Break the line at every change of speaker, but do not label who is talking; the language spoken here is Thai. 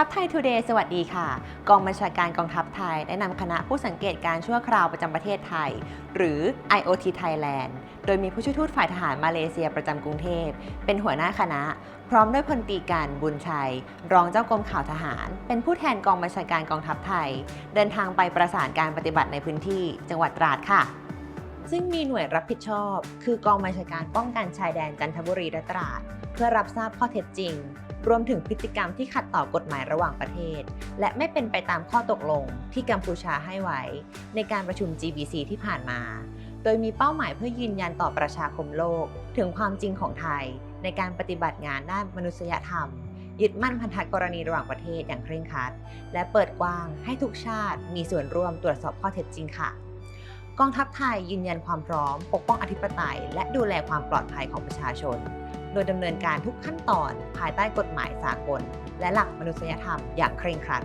ทัพไทยทูเดย์สวัสดีค่ะ กองบัญชาการกองทัพไทย ได้นำคณะผู้สังเกตการชั่วคราวประจำประเทศไทย หรือ IOT Thailand โดยมีผู้ช่วยทูตฝ่ายทหารมาเลเซียประจำกรุงเทพ เป็นหัวหน้าคณะ พร้อมด้วยพลตรีการบุญชัย รองเจ้ากรมข่าวทหาร เป็นผู้แทนกองบัญชาการกองทัพไทย เดินทางไปประสานการปฏิบัติในพื้นที่จังหวัดตราดค่ะ ซึ่งมีหน่วยรับผิดชอบ คือกองบัญชาการป้องกันชายแดนจันทบุรีและตราด เพื่อรับทราบข้อเท็จจริง รวมถึงพฤติกรรมที่ขัดต่อกฎหมายระหว่างประเทศ และไม่เป็นไปตามข้อตกลงที่กัมพูชาให้ไว้ ในการประชุม GBC ที่ผ่านมา โดยมีเป้าหมายเพื่อยืนยันต่อประชาคมโลก ถึงความจริงของไทย ในการปฏิบัติงานด้านมนุษยธรรมยึดมั่นพันธกรณีระหว่างประเทศอย่างเคร่งครัด และเปิดกว้างให้ทุกชาติมีส่วนร่วมตรวจสอบข้อเท็จจริงค่ะ กองทัพไทยยืนยันความพร้อม ปกป้องอธิปไตย และดูแลความปลอดภัยของประชาชน โดยดำเนินการทุกขั้นตอนภายใต้กฎหมายสากล และหลักมนุษยธรรมอย่างเคร่งครัด